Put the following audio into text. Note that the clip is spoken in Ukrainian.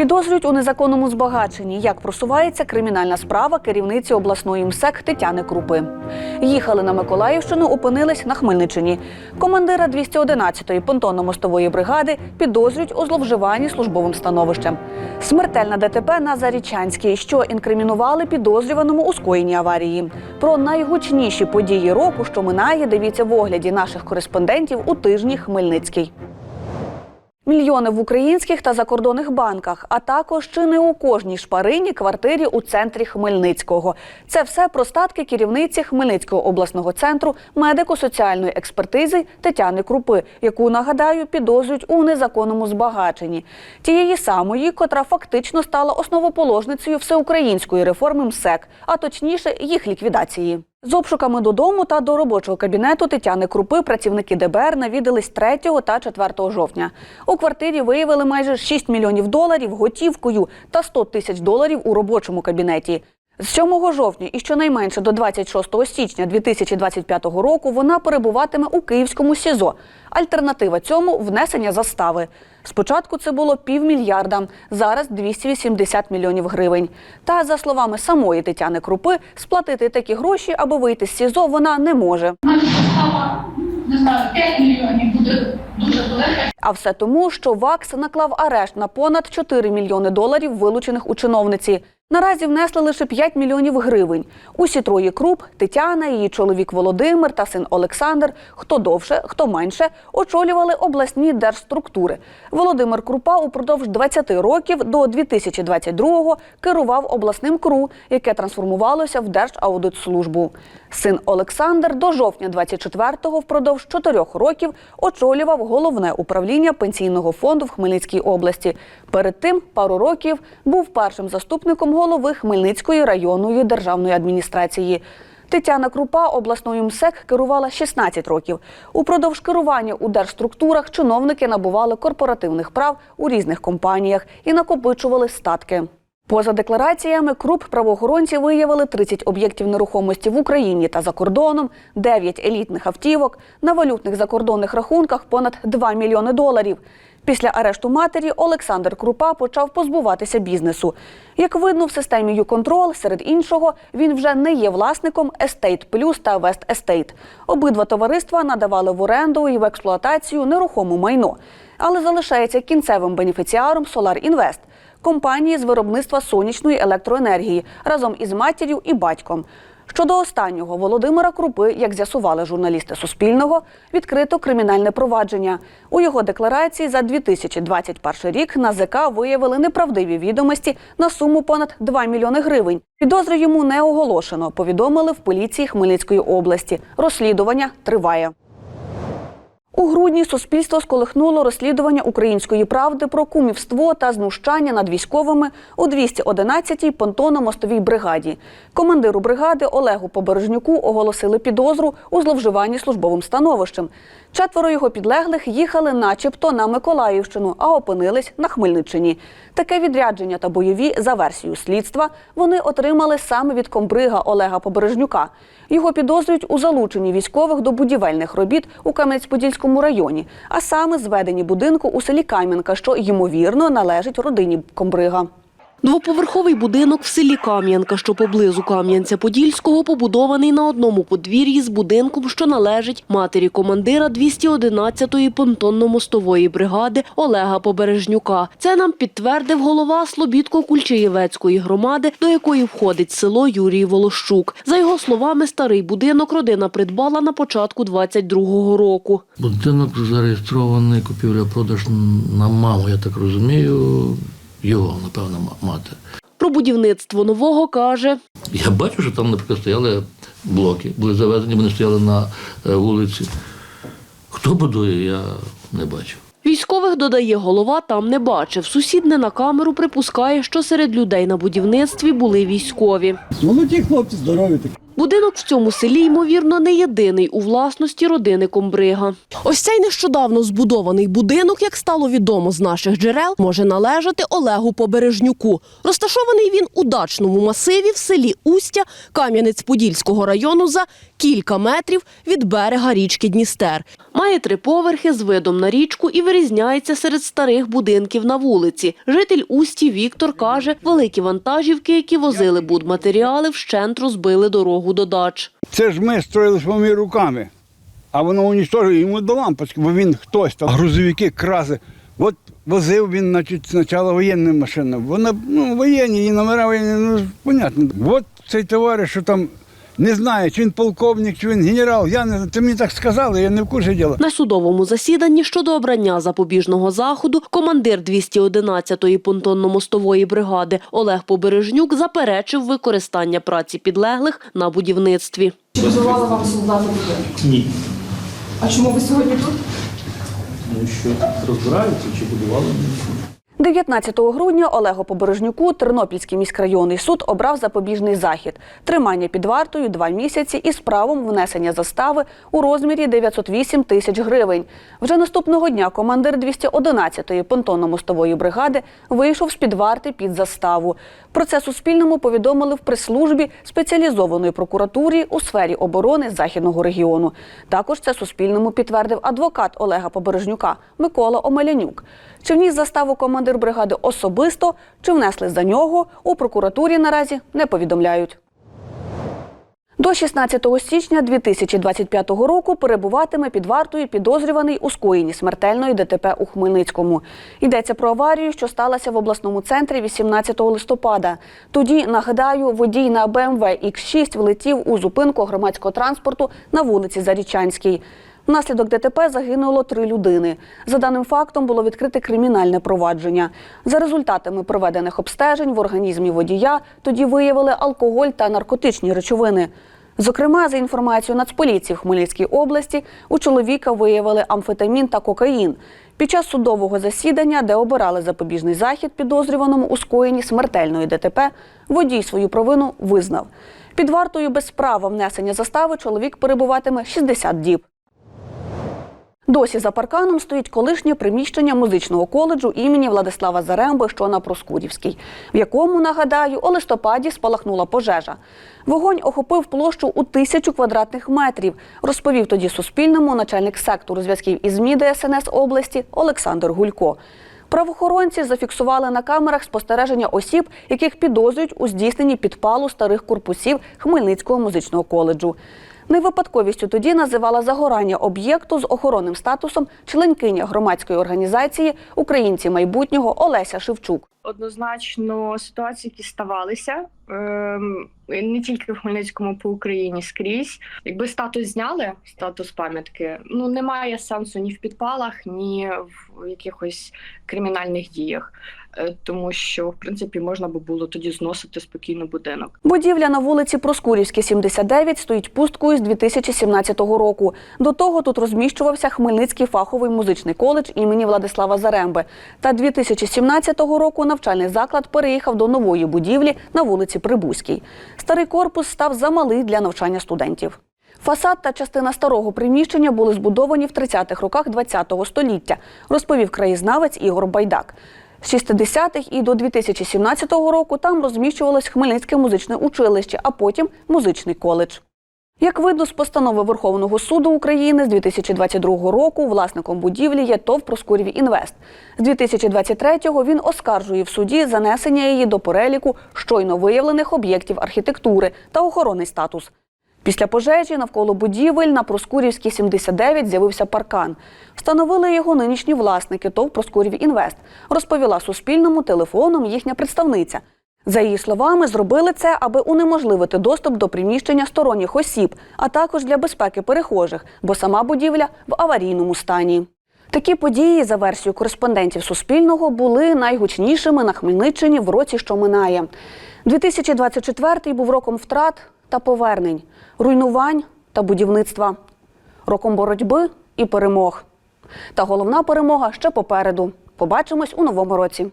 Підозрюють у незаконному збагаченні, як просувається кримінальна справа керівниці обласної МСЕК Тетяни Крупи. Їхали на Миколаївщину, опинились на Хмельниччині. Командира 211-ї понтонно-мостової бригади підозрюють у зловживанні службовим становищем. Смертельна ДТП на Зарічанській, що інкримінували підозрюваному у скоєнні аварії. Про найгучніші події року, що минає, дивіться в огляді наших кореспондентів у тижні Хмельницький. Мільйони в українських та закордонних банках, а також чи не у кожній шпарині квартирі у центрі Хмельницького. Це все про статки керівниці Хмельницького обласного центру медико-соціальної експертизи Тетяни Крупи, яку нагадаю підозрюють у незаконному збагаченні. Тієї самої, котра фактично стала основоположницею всеукраїнської реформи МСЕК, а точніше їх ліквідації. З обшуками додому та до робочого кабінету Тетяни Крупи працівники ДБР навідались 3 та 4 жовтня. У квартирі виявили майже 6 мільйонів доларів готівкою та 100 тисяч доларів у робочому кабінеті. З 7 жовтня і щонайменше до 26 січня 2025 року вона перебуватиме у Київському СІЗО. Альтернатива цьому внесення застави. Спочатку це було півмільярда, зараз 280 мільйонів гривень. Та за словами самої Тетяни Крупи, сплатити такі гроші, аби вийти з СІЗО, вона не може. Не знаю, 5 мільйонів буде дуже велика. А все тому, що ВАКС наклав арешт на понад 4 мільйони доларів, вилучених у чиновниці. Наразі внесли лише 5 мільйонів гривень. Усі троє круп Тетяна, її чоловік Володимир та син Олександр, хто довше, хто менше, очолювали обласні держструктури. Володимир Крупа упродовж 20 років до 2022-го керував обласним КРУ, яке трансформувалося в Держаудитслужбу. Син Олександр до жовтня 24-го впродовж 4 років очолював головне управління пенсійного фонду в Хмельницькій області. Перед тим пару років був першим заступником голови Хмельницької районної державної адміністрації. Тетяна Крупа обласною МСЕК керувала 16 років. Упродовж керування у держструктурах чиновники набували корпоративних прав у різних компаніях і накопичували статки. Поза деклараціями круп правоохоронці виявили 30 об'єктів нерухомості в Україні та за кордоном, 9 елітних автівок, на валютних закордонних рахунках понад 2 мільйони доларів. Після арешту матері Олександр Крупа почав позбуватися бізнесу. Як видно в системі «Юконтрол», серед іншого, він вже не є власником Estate Plus та West Estate. Обидва товариства надавали в оренду і в експлуатацію нерухоме майно, але залишається кінцевим бенефіціаром Solar Invest – компанії з виробництва сонячної електроенергії разом із матір'ю і батьком. Щодо останнього Володимира Крупи, як з'ясували журналісти Суспільного, відкрито кримінальне провадження. У його декларації за 2021 рік на ЗК виявили неправдиві відомості на суму понад 2 мільйони гривень. Підозри йому не оголошено. Повідомили в поліції Хмельницької області. Розслідування триває. У грудні суспільство сколихнуло розслідування української правди про кумівство та знущання над військовими у 211-й понтонно-мостовій бригаді. Командиру бригади Олегу Побережнюку оголосили підозру у зловживанні службовим становищем. Четверо його підлеглих їхали начебто на Миколаївщину, а опинились на Хмельниччині. Таке відрядження та бойові за версією слідства вони отримали саме від комбрига Олега Побережнюка. Його підозрюють у залученні військових до будівельних робіт у Кам'янець-Подільському районі, а саме зведені будинку у селі Кам'янка, що ймовірно належить родині комбрига. Двоповерховий будинок в селі Кам'янка, що поблизу Кам'янця-Подільського, побудований на одному подвір'ї з будинком, що належить матері командира 211-ї понтонно-мостової бригади Олега Побережнюка. Це нам підтвердив голова Слобідко-Кульчиєвецької громади, до якої входить село Юрій Волощук. За його словами, старий будинок родина придбала на початку 22-го року. Будинок зареєстрований купівля-продаж на маму, я так розумію, його, напевно, мати. Про будівництво нового каже, Я бачу, що там, наприклад, стояли блоки, були завезені, вони стояли на е, вулиці. Хто будує, я не бачу. Військових, додає голова, там не бачив. Сусід не на камеру припускає, що серед людей на будівництві були військові. Молоді хлопці, здорові такі. Будинок в цьому селі, ймовірно, не єдиний у власності родини Комбрига. Ось цей нещодавно збудований будинок, як стало відомо з наших джерел, може належати Олегу Побережнюку. Розташований він у дачному масиві в селі Устя Кам'янець-Подільського району за кілька метрів від берега річки Дністер. Має три поверхи з видом на річку і вирізняється серед старих будинків на вулиці. Житель Усті Віктор каже, великі вантажівки, які возили будматеріали, вщент розбили дорогу до дач. Це ж ми строїли своїми руками, а воно унічтожує йому до лампочки, бо він хтось там, грузовики, краси. От возив він, значить, спочатку воєнним машинами. Вона ну, воєнні, і номера воєнні, ну понятно. От цей товариш, що там не знає, чи він полковник, чи він генерал. Я не. Ти мені так сказали, я не в курсі діла. На судовому засіданні щодо обрання запобіжного заходу командир 211-ї понтонно-мостової бригади Олег Побережнюк заперечив використання праці підлеглих на будівництві. Чи будували вам солдати? Ні. А чому ви сьогодні тут? Тому що розбираються чи будували. 19 грудня Олегу Побережнюку Тернопільський міськрайонний суд обрав запобіжний захід – тримання під вартою два місяці із правом внесення застави у розмірі 908 тисяч гривень. Вже наступного дня командир 211-ї понтонно-мостової бригади вийшов з-під варти під заставу. Про це Суспільному повідомили в прес-службі спеціалізованої прокуратурі у сфері оборони Західного регіону. Також це Суспільному підтвердив адвокат Олега Побережнюка Микола Омелянюк. Чи вніс заставу командир бригади особисто, чи внесли за нього, у прокуратурі наразі не повідомляють. До 16 січня 2025 року перебуватиме під вартою підозрюваний у скоєнні смертельної ДТП у Хмельницькому. Йдеться про аварію, що сталася в обласному центрі 18 листопада. Тоді, нагадаю, водій на БМВ X6 влетів у зупинку громадського транспорту на вулиці Зарічанській. Внаслідок ДТП загинуло три людини. За даним фактом було відкрите кримінальне провадження. За результатами проведених обстежень в організмі водія тоді виявили алкоголь та наркотичні речовини. Зокрема, за інформацією Нацполіції в Хмельницькій області, у чоловіка виявили амфетамін та кокаїн. Під час судового засідання, де обирали запобіжний захід підозрюваному у скоєнні смертельної ДТП, водій свою провину визнав. Під вартою без права внесення застави чоловік перебуватиме 60 діб. Досі за парканом стоїть колишнє приміщення музичного коледжу імені Владислава Заремби, що на Проскурівській, в якому, нагадаю, у листопаді спалахнула пожежа. Вогонь охопив площу у тисячу квадратних метрів, розповів тоді Суспільному начальник сектору зв'язків із ЗМІ ДСНС області Олександр Гулько. Правоохоронці зафіксували на камерах спостереження осіб, яких підозрюють у здійсненні підпалу старих корпусів Хмельницького музичного коледжу. Невипадковістю тоді називала загорання об'єкту з охоронним статусом членкиня громадської організації Українці майбутнього Олеся Шевчук. Однозначно ситуації, які ставалися ем, не тільки в Хмельницькому, по Україні скрізь. Якби статус зняли, статус пам'ятки, ну немає сенсу ні в підпалах, ні в якихось кримінальних діях, тому що в принципі можна би було тоді зносити спокійно будинок. Будівля на вулиці Проскурівській, 79 стоїть пусткою з 2017 року. До того тут розміщувався Хмельницький фаховий музичний коледж імені Владислава Заремби. Та 2017 року навчальний заклад переїхав до нової будівлі на вулиці Прибузькій. Старий корпус став замалий для навчання студентів. Фасад та частина старого приміщення були збудовані в 30-х роках ХХ століття, розповів краєзнавець Ігор Байдак. З 60-х і до 2017 року там розміщувалось Хмельницьке музичне училище, а потім музичний коледж. Як видно з постанови Верховного суду України з 2022 року, власником будівлі є ТОВ «Проскурів Інвест». З 2023-го він оскаржує в суді занесення її до переліку щойно виявлених об'єктів архітектури та охоронний статус. Після пожежі навколо будівель на Проскурівській 79 з'явився паркан. Встановили його нинішні власники ТОВ «Проскурів Інвест», розповіла Суспільному телефоном їхня представниця. За її словами, зробили це, аби унеможливити доступ до приміщення сторонніх осіб, а також для безпеки перехожих, бо сама будівля в аварійному стані. Такі події, за версією кореспондентів Суспільного, були найгучнішими на Хмельниччині в році, що минає. 2024 був роком втрат та повернень, руйнувань та будівництва, роком боротьби і перемог. Та головна перемога ще попереду. Побачимось у новому році.